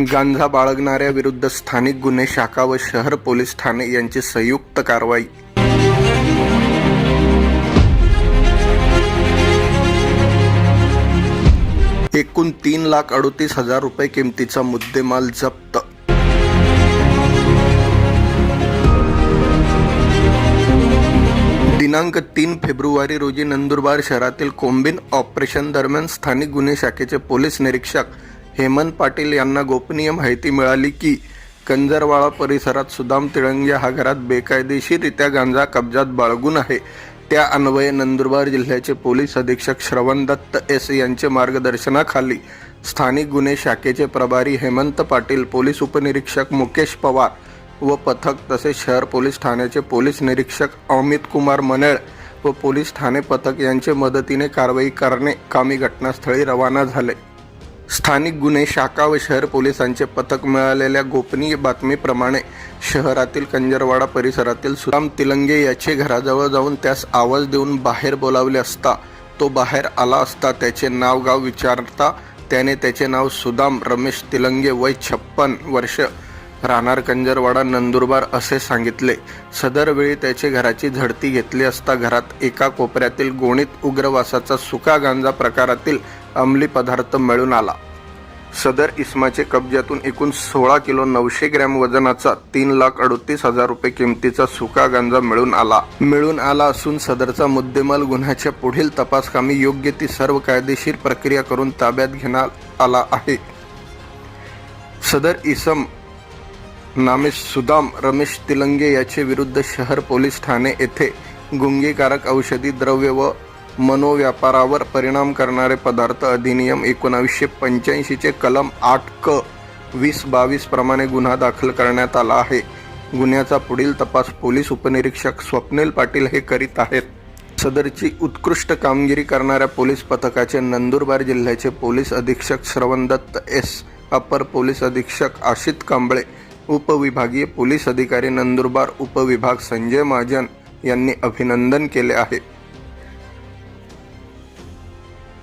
गांजा बाळगणाऱ्या विरुद्ध स्थानिक गुन्हे शाखा व शहर पोलीस ठाणे यांची संयुक्त कारवाई. एकूण तीन लाख अडोतीस हजार रुपये किमतीचा मुद्देमाल जप्त. दिनांक तीन फेब्रुवारी रोजी नंदुरबार शहरातील कोंबिन ऑपरेशन दरम्यान स्थानिक गुन्हे शाखेचे पोलीस निरीक्षक हेमंत पाटील यांना गोपनीय माहिती मिळाली की कंजरवाळा परिसरात सुदाम तिळंगे हा घरात बेकायदेशीररित्या गांजा कब्जात बाळगून आहे. त्या अन्वये नंदुरबार जिल्ह्याचे पोलीस अधीक्षक श्रवण दत्त एस यांचे मार्गदर्शनाखाली स्थानिक गुन्हे शाखेचे प्रभारी हेमंत पाटील पोलीस उपनिरीक्षक मुकेश पवार व पथक तसेच शहर पोलीस ठाण्याचे पोलीस निरीक्षक अमित कुमार मनेळ व पोलीस ठाणे पथक यांच्या मदतीने कारवाई करणे कामी घटनास्थळी रवाना झाले. स्थानिक गुन्हे शाखा व शहर पोलिसांचे पथक मिळालेल्या गोपनीय बातमीप्रमाणे शहरातील कंजरवाडा परिसरातील सुदाम तिलंगे याचे घराजवळ जाऊन त्यास आवाज देऊन बाहेर बोलावले असता तो बाहेर आला असता त्याचे नाव गाव विचारता त्याने त्याचे नाव सुदाम रमेश तिलंगे वय छप्पन वर्ष राहणार कंजरवाडा नंदुरबार असे सांगितले. सदरवेळी त्याचे घराची झडती घेतली असता घरात एका कोपऱ्यातील गोणीत उग्रवासाचा सुका गांजा प्रकारातील अंमली पदार्थ मिळून आला. सदर इस्माचे कब्जातून एकूण सोळा किलो नऊशे ग्रॅम वजनाचा तीन लाख अडतीस हजार रुपये किमतीचा सुका गांजा मिळून आला. मिळून आला असून सदरचा मुद्देमाल गुन्ह्याच्या पुढील तपासकामी योग्य ती सर्व कायदेशीर प्रक्रिया करून ताब्यात घेण्यात आला आहे. सदर इसम नामे सुदाम रमेश तिलंगे याचे विरुद्ध शहर पोलीस ठाणे येथे गुंगीकारक औषधी द्रव्य व मनोव्यापारावर परिणाम करणारे पदार्थ अधिनियम एकोणावीसशे पंच्याऐंशीचे कलम आठ क वीस बावीस प्रमाणे गुन्हा दाखल करण्यात आला आहे. गुन्ह्याचा पुढील तपास पोलीस उपनिरीक्षक स्वप्नील पाटील हे करीत आहेत. सदरची उत्कृष्ट कामगिरी करणाऱ्या पोलीस पथकाचे नंदुरबार जिल्ह्याचे पोलीस अधीक्षक श्रवणदत्त एस अपर पोलीस अधीक्षक आशित कांबळे उपविभागीय पोलीस अधिकारी नंदुरबार उपविभाग संजय महाजन यांनी अभिनंदन केले आहे.